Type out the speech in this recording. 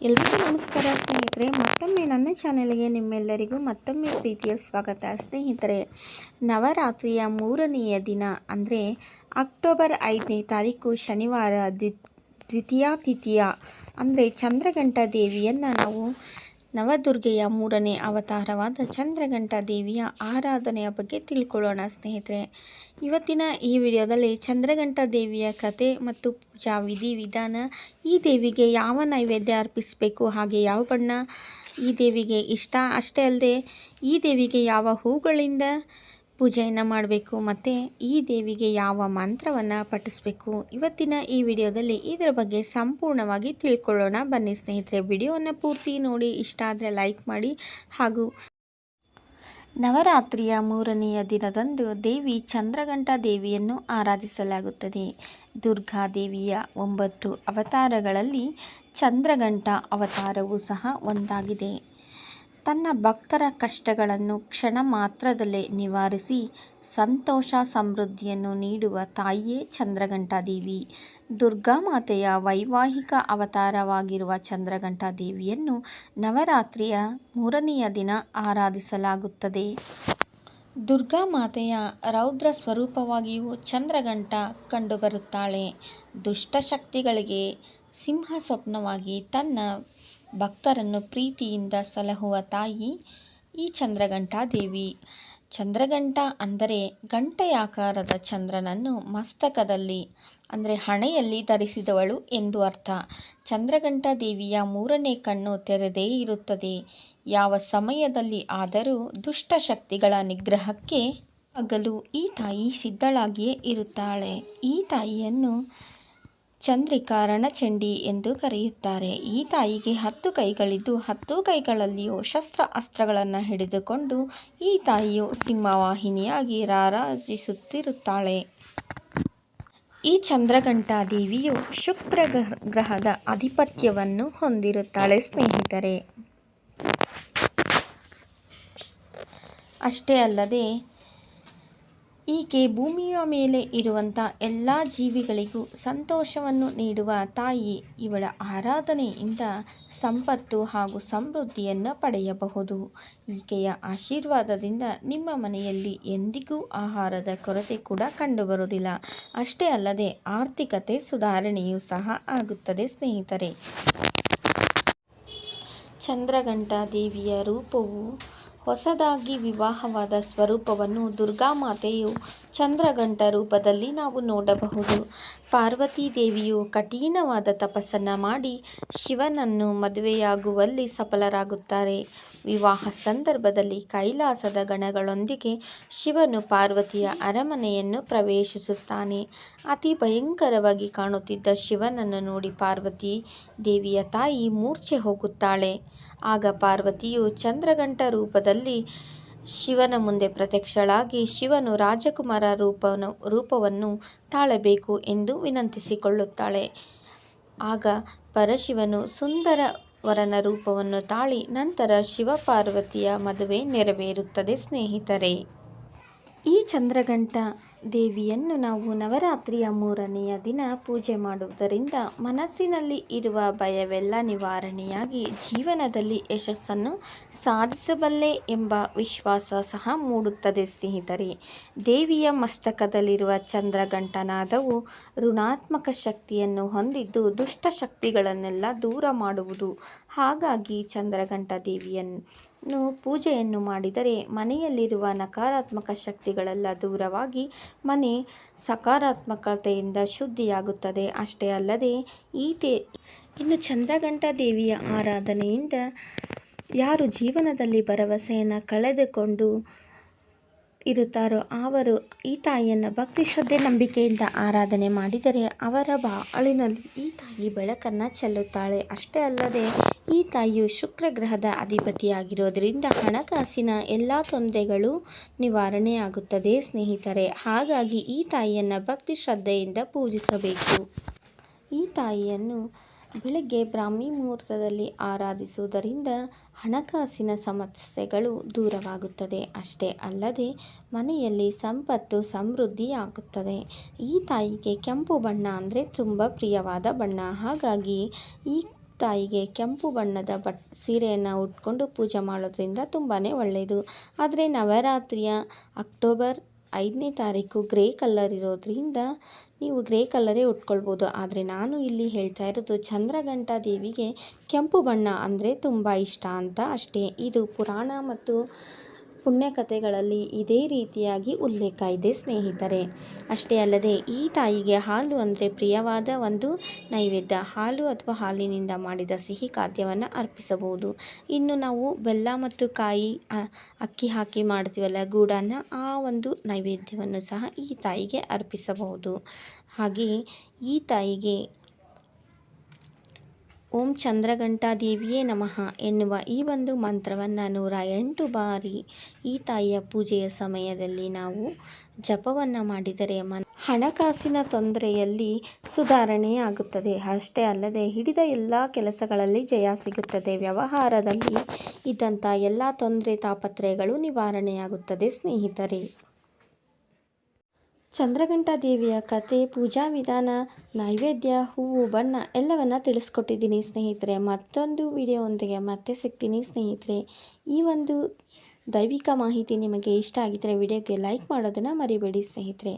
ಎಲ್ರಿಗೂ ನಮಸ್ಕಾರ ಸ್ನೇಹಿತರೆ, ಮತ್ತೊಮ್ಮೆ ನನ್ನ ಚಾನೆಲ್ಗೆ ನಿಮ್ಮೆಲ್ಲರಿಗೂ ಮತ್ತೊಮ್ಮೆ ಪ್ರೀತಿಯ ಸ್ವಾಗತ. ಸ್ನೇಹಿತರೆ, ನವರಾತ್ರಿಯ ಮೂರನೆಯ ದಿನ ಅಂದರೆ ಅಕ್ಟೋಬರ್ ಐದನೇ ತಾರೀಕು ಶನಿವಾರ ದ್ವಿ ದ್ವಿತೀಯ ತಿಥಿಯ ಅಂದರೆ ಚಂದ್ರಗಂಟ ದೇವಿಯನ್ನು ನಾವು ನವದುರ್ಗೆಯ ಮೂರನೇ ಅವತಾರವಾದ ಚಂದ್ರಘಂಟ ದೇವಿಯ ಆರಾಧನೆಯ ಬಗ್ಗೆ ತಿಳ್ಕೊಳ್ಳೋಣ, ಸ್ನೇಹಿತರೆ. ಇವತ್ತಿನ ಈ ವಿಡಿಯೋದಲ್ಲಿ ಚಂದ್ರಘಂಟ ದೇವಿಯ ಕತೆ ಮತ್ತು ಪೂಜಾ ವಿಧಿ ವಿಧಾನ, ಈ ದೇವಿಗೆ ಯಾವ ನೈವೇದ್ಯ ಅರ್ಪಿಸಬೇಕು, ಹಾಗೆ ಯಾವ ಬಣ್ಣ ಈ ದೇವಿಗೆ ಇಷ್ಟ? ಅಷ್ಟೇ ಅಲ್ಲದೆ, ಈ ದೇವಿಗೆ ಯಾವ ಹೂಗಳಿಂದ ಪೂಜೆಯನ್ನು ಮಾಡಬೇಕು, ಮತ್ತು ಈ ದೇವಿಗೆ ಯಾವ ಮಂತ್ರವನ್ನು ಪಠಿಸಬೇಕು? ಇವತ್ತಿನ ಈ ವಿಡಿಯೋದಲ್ಲಿ ಇದರ ಬಗ್ಗೆ ಸಂಪೂರ್ಣವಾಗಿ ತಿಳ್ಕೊಳ್ಳೋಣ. ಬನ್ನಿ ಸ್ನೇಹಿತರೆ ವಿಡಿಯೋವನ್ನು ಪೂರ್ತಿ ನೋಡಿ. ಇಷ್ಟ ಆದರೆ ಲೈಕ್ ಮಾಡಿ ಹಾಗೂ ನವರಾತ್ರಿಯ ಮೂರನೆಯ ದಿನದಂದು ದೇವಿ ಚಂದ್ರಗಂಟಾ ದೇವಿಯನ್ನು ಆರಾಧಿಸಲಾಗುತ್ತದೆ. ದುರ್ಗಾ ದೇವಿಯ ಒಂಬತ್ತು ಅವತಾರಗಳಲ್ಲಿ ಚಂದ್ರಗಂಟಾ ಅವತಾರವೂ ಸಹ ಒಂದಾಗಿದೆ. ತನ್ನ ಭಕ್ತರ ಕಷ್ಟಗಳನ್ನು ಕ್ಷಣ ಮಾತ್ರದಲ್ಲೇ ನಿವಾರಿಸಿ ಸಂತೋಷ ಸಮೃದ್ಧಿಯನ್ನು ನೀಡುವ ತಾಯಿಯೇ ಚಂದ್ರಘಂಟಾದೇವಿ. ದುರ್ಗಾಮಾತೆಯ ವೈವಾಹಿಕ ಅವತಾರವಾಗಿರುವ ಚಂದ್ರಘಂಟಾದೇವಿಯನ್ನು ನವರಾತ್ರಿಯ ಮೂರನೆಯ ದಿನ ಆರಾಧಿಸಲಾಗುತ್ತದೆ. ದುರ್ಗಾಮಾತೆಯ ರೌದ್ರ ಸ್ವರೂಪವಾಗಿಯೂ ಚಂದ್ರಘಂಟ ಕಂಡುಬರುತ್ತಾಳೆ. ದುಷ್ಟಶಕ್ತಿಗಳಿಗೆ ಸಿಂಹ ಸ್ವಪ್ನವಾಗಿ ತನ್ನ ಭಕ್ತರನ್ನು ಪ್ರೀತಿಯಿಂದ ಸಲಹುವ ತಾಯಿ ಈ ಚಂದ್ರಘಂಟಾ ದೇವಿ ಚಂದ್ರಘಂಟ ಅಂದರೆ ಗಂಟೆಯಾಕಾರದ ಚಂದ್ರನನ್ನು ಮಸ್ತಕದಲ್ಲಿ, ಅಂದರೆ ಹಣೆಯಲ್ಲಿ ಧರಿಸಿದವಳು ಎಂದು ಅರ್ಥ. ಚಂದ್ರಘಂಟ ದೇವಿಯ ಮೂರನೇ ಕಣ್ಣು ತೆರೆದೇ ಇರುತ್ತದೆ. ಯಾವ ಸಮಯದಲ್ಲಿ ಆದರೂ ದುಷ್ಟಶಕ್ತಿಗಳ ನಿಗ್ರಹಕ್ಕೆ ಆಗಲು ಈ ತಾಯಿ ಸಿದ್ಧಳಾಗಿಯೇ ಇರುತ್ತಾಳೆ. ಈ ತಾಯಿಯನ್ನು ಚಂದ್ರಿಕಾ ರಣಚಂಡಿ ಎಂದು ಕರೆಯುತ್ತಾರೆ. ಈ ತಾಯಿಗೆ ಹತ್ತು ಕೈಗಳಿದ್ದು, ಹತ್ತು ಕೈಗಳಲ್ಲಿಯೂ ಶಸ್ತ್ರ ಅಸ್ತ್ರಗಳನ್ನು ಹಿಡಿದುಕೊಂಡು ಈ ತಾಯಿಯು ಸಿಂಹವಾಹಿನಿಯಾಗಿ ರಾರಾಜಿಸುತ್ತಿರುತ್ತಾಳೆ. ಈ ಚಂದ್ರಘಂಟಾ ದೇವಿಯು ಶುಕ್ರ ಗ್ರಹದ ಆಧಿಪತ್ಯವನ್ನು ಹೊಂದಿರುತ್ತಾಳೆ ಸ್ನೇಹಿತರೆ. ಅಷ್ಟೇ ಅಲ್ಲದೆ ಈಕೆ ಭೂಮಿಯ ಮೇಲೆ ಇರುವಂಥ ಎಲ್ಲ ಜೀವಿಗಳಿಗೂ ಸಂತೋಷವನ್ನು ನೀಡುವ ತಾಯಿ ಇವಳ ಆರಾಧನೆಯಿಂದ ಸಂಪತ್ತು ಹಾಗೂ ಸಮೃದ್ಧಿಯನ್ನು ಪಡೆಯಬಹುದು. ಈಕೆಯ ಆಶೀರ್ವಾದದಿಂದ ನಿಮ್ಮ ಮನೆಯಲ್ಲಿ ಎಂದಿಗೂ ಆಹಾರದ ಕೊರತೆ ಕೂಡ ಕಂಡುಬರುವುದಿಲ್ಲ. ಅಷ್ಟೇ ಅಲ್ಲದೆ ಆರ್ಥಿಕತೆ ಸುಧಾರಣೆಯೂ ಸಹ ಆಗುತ್ತದೆ ಸ್ನೇಹಿತರೆ. ಚಂದ್ರಘಂಟಾ ದೇವಿಯ ರೂಪವು ಹೊಸದಾಗಿ ವಿವಾಹವಾದ ಸ್ವರೂಪವನ್ನು ದುರ್ಗಾಮಾತೆಯು ಚಂದ್ರಗಂಟ ರೂಪದಲ್ಲಿ ನಾವು ನೋಡಬಹುದು. ಪಾರ್ವತಿ ದೇವಿಯು ಕಠಿಣವಾದ ತಪಸ್ಸನ್ನು ಮಾಡಿ ಶಿವನನ್ನು ಮದುವೆಯಾಗುವಲ್ಲಿ ಸಫಲರಾಗುತ್ತಾರೆ. ವಿವಾಹ ಸಂದರ್ಭದಲ್ಲಿ ಕೈಲಾಸದ ಗಣಗಳೊಂದಿಗೆ ಶಿವನು ಪಾರ್ವತಿಯ ಅರಮನೆಯನ್ನು ಪ್ರವೇಶಿಸುತ್ತಾನೆ. ಅತಿ ಭಯಂಕರವಾಗಿ ಕಾಣುತ್ತಿದ್ದ ಶಿವನನ್ನು ನೋಡಿ ಪಾರ್ವತಿ ದೇವಿಯ ತಾಯಿ ಮೂರ್ಛೆ ಹೋಗುತ್ತಾಳೆ. ಆಗ ಪಾರ್ವತಿಯು ಚಂದ್ರಗಂಟ ರೂಪದಲ್ಲಿ ಶಿವನ ಮುಂದೆ ಪ್ರತ್ಯಕ್ಷಳಾಗಿ ಶಿವನು ರಾಜಕುಮಾರ ರೂಪವನ್ನು ರೂಪವನ್ನು ತಾಳಬೇಕು ಎಂದು ವಿನಂತಿಸಿಕೊಳ್ಳುತ್ತಾಳೆ. ಆಗ ಪರಶಿವನು ಸುಂದರ ವರನ ರೂಪವನ್ನು ತಾಳಿ, ನಂತರ ಶಿವಪಾರ್ವತಿಯ ಮದುವೆ ನೆರವೇರುತ್ತದೆ, ಸ್ನೇಹಿತರೆ. ಈ ಚಂದ್ರಘಂಟ ದೇವಿಯನ್ನು ನಾವು ನವರಾತ್ರಿಯ ಮೂರನೆಯ ದಿನ ಪೂಜೆ ಮಾಡುವುದರಿಂದ ಮನಸ್ಸಿನಲ್ಲಿ ಇರುವ ಭಯವೆಲ್ಲ ನಿವಾರಣೆಯಾಗಿ ಜೀವನದಲ್ಲಿ ಯಶಸ್ಸನ್ನು ಸಾಧಿಸಬಲ್ಲೆ ಎಂಬ ವಿಶ್ವಾಸ ಸಹ ಮೂಡುತ್ತದೆ ಸ್ನೇಹಿತರೆ. ದೇವಿಯ ಮಸ್ತಕದಲ್ಲಿರುವ ಚಂದ್ರಗಂಟನಾದವು ಋಣಾತ್ಮಕ ಶಕ್ತಿಯನ್ನು ಹೊಂದಿದ್ದು ದುಷ್ಟ ಶಕ್ತಿಗಳನ್ನೆಲ್ಲ ದೂರ ಮಾಡುವುದು. ಹಾಗಾಗಿ ಚಂದ್ರಗಂಟ ದೇವಿಯನ್ನು ಪೂಜೆಯನ್ನು ಮಾಡಿದರೆ ಮನೆಯಲ್ಲಿರುವ ನಕಾರಾತ್ಮಕ ಶಕ್ತಿಗಳೆಲ್ಲ ದೂರವಾಗಿ ಮನೆ ಸಕಾರಾತ್ಮಕತೆಯಿಂದ ಶುದ್ಧಿಯಾಗುತ್ತದೆ. ಅಷ್ಟೇ ಅಲ್ಲದೆ ಈ ದೇ ಇನ್ನು ಚಂದ್ರಘಂಟ ದೇವಿಯ ಆರಾಧನೆಯಿಂದ ಯಾರು ಜೀವನದಲ್ಲಿ ಭರವಸೆಯನ್ನು ಕಳೆದುಕೊಂಡು ಇರುತ್ತಾರೋ ಅವರು ಈ ತಾಯಿಯನ್ನು ಭಕ್ತಿ ಶ್ರದ್ಧೆ ನಂಬಿಕೆಯಿಂದ ಆರಾಧನೆ ಮಾಡಿದರೆ ಅವರ ಬಾಳಿನಲ್ಲಿ ಈ ತಾಯಿ ಬೆಳಕನ್ನು ಚೆಲ್ಲುತ್ತಾಳೆ. ಅಷ್ಟೇ ಅಲ್ಲದೆ ಈ ತಾಯಿಯು ಶುಕ್ರ ಗ್ರಹದ ಅಧಿಪತಿಯಾಗಿರೋದರಿಂದ ಹಣಕಾಸಿನ ಎಲ್ಲ ತೊಂದರೆಗಳು ನಿವಾರಣೆಯಾಗುತ್ತದೆ ಸ್ನೇಹಿತರೆ. ಹಾಗಾಗಿ ಈ ತಾಯಿಯನ್ನು ಭಕ್ತಿ ಶ್ರದ್ಧೆಯಿಂದ ಪೂಜಿಸಬೇಕು. ಈ ತಾಯಿಯನ್ನು ಬೆಳಗ್ಗೆ ಬ್ರಾಹ್ಮಿ ಮುಹೂರ್ತದಲ್ಲಿ ಆರಾಧಿಸುವುದರಿಂದ ಹಣಕಾಸಿನ ಸಮಸ್ಯೆಗಳು ದೂರವಾಗುತ್ತದೆ. ಅಷ್ಟೇ ಅಲ್ಲದೆ ಮನೆಯಲ್ಲಿ ಸಂಪತ್ತು ಸಮೃದ್ಧಿಯಾಗುತ್ತದೆ. ಈ ತಾಯಿಗೆ ಕೆಂಪು ಬಣ್ಣ ಅಂದರೆ ತುಂಬ ಪ್ರಿಯವಾದ ಬಣ್ಣ. ಹಾಗಾಗಿ ಈ ತಾಯಿಗೆ ಕೆಂಪು ಬಣ್ಣದ ಬಟ್ ಸೀರೆಯನ್ನು ಉಟ್ಕೊಂಡು ಪೂಜೆ ಮಾಡೋದ್ರಿಂದ ತುಂಬಾ ಒಳ್ಳೆಯದು ಆದರೆ ನವರಾತ್ರಿಯ ಅಕ್ಟೋಬರ್ ಐದನೇ ತಾರೀಕು ಗ್ರೇ ಕಲ್ಲರ್ ಇರೋದ್ರಿಂದ ನೀವು ಗ್ರೇ ಕಲ್ಲರೇ ಉಟ್ಕೊಳ್ಬೋದು. ಆದರೆ ನಾನು ಇಲ್ಲಿ ಹೇಳ್ತಾ ಇರೋದು ಚಂದ್ರಘಂಟ ದೇವಿಗೆ ಕೆಂಪು ಬಣ್ಣ ಅಂದರೆ ತುಂಬ ಇಷ್ಟ ಅಂತ ಅಷ್ಟೇ. ಇದು ಪುರಾಣ ಮತ್ತು ಪುಣ್ಯಕಥೆಗಳಲ್ಲಿ ಇದೇ ರೀತಿಯಾಗಿ ಉಲ್ಲೇಖ ಇದೆ, ಸ್ನೇಹಿತರೆ. ಅಷ್ಟೇ ಅಲ್ಲದೆ, ಈ ತಾಯಿಗೆ ಹಾಲು ಅಂದರೆ ಪ್ರಿಯವಾದ ಒಂದು ನೈವೇದ್ಯ. ಹಾಲು ಅಥವಾ ಹಾಲಿನಿಂದ ಮಾಡಿದ ಸಿಹಿ ಖಾದ್ಯವನ್ನು ಅರ್ಪಿಸಬಹುದು. ಇನ್ನು ನಾವು ಬೆಲ್ಲ ಮತ್ತು ಕಾಯಿ ಅಕ್ಕಿ ಹಾಕಿ ಮಾಡ್ತೀವಲ್ಲ, ಗೂಡನ್ನ ಆ ಒಂದು ನೈವೇದ್ಯವನ್ನು ಸಹ ಈ ತಾಯಿಗೆ ಅರ್ಪಿಸಬಹುದು. ಹಾಗೆ ಈ ತಾಯಿಗೆ ಓಂ ಚಂದ್ರಘಂಟಾದೇವಿಯೇ ನಮಃ ಎನ್ನುವ ಈ ಒಂದು ಮಂತ್ರವನ್ನು ನೂರ ಎಂಟು ಬಾರಿ ಈ ತಾಯಿಯ ಪೂಜೆಯ ಸಮಯದಲ್ಲಿ ನಾವು ಜಪವನ್ನು ಮಾಡಿದರೆ ಮನ್ ಹಣಕಾಸಿನ ತೊಂದರೆಯಲ್ಲಿ ಸುಧಾರಣೆಯಾಗುತ್ತದೆ ಅಷ್ಟೇ ಅಲ್ಲದೆ ಹಿಡಿದ ಎಲ್ಲ ಕೆಲಸಗಳಲ್ಲಿ ಜಯ ಸಿಗುತ್ತದೆ. ವ್ಯವಹಾರದಲ್ಲಿ ಇದ್ದಂಥ ಎಲ್ಲ ತೊಂದರೆ, ತಾಪತ್ರಯಗಳು ನಿವಾರಣೆಯಾಗುತ್ತದೆ. ಸ್ನೇಹಿತರೆ ಚಂದ್ರಘಂಟಾ ದೇವಿಯ ಕತೆ, ಪೂಜಾ ವಿಧಾನ, ನೈವೇದ್ಯ, ಹೂವು, ಬಣ್ಣ ಎಲ್ಲವನ್ನ ತಿಳಿಸ್ಕೊಟ್ಟಿದ್ದೀನಿ ಸ್ನೇಹಿತರೆ. ಮತ್ತೊಂದು ವಿಡಿಯೋವೊಂದಿಗೆ ಮತ್ತೆ ಸಿಗ್ತೀನಿ ಸ್ನೇಹಿತರೆ. ಈ ಒಂದು ದೈವಿಕ ಮಾಹಿತಿ ನಿಮಗೆ ಇಷ್ಟ ಆಗಿದ್ದರೆ ವಿಡಿಯೋಗೆ ಲೈಕ್ ಮಾಡೋದನ್ನು ಮರಿಬೇಡಿ ಸ್ನೇಹಿತರೆ.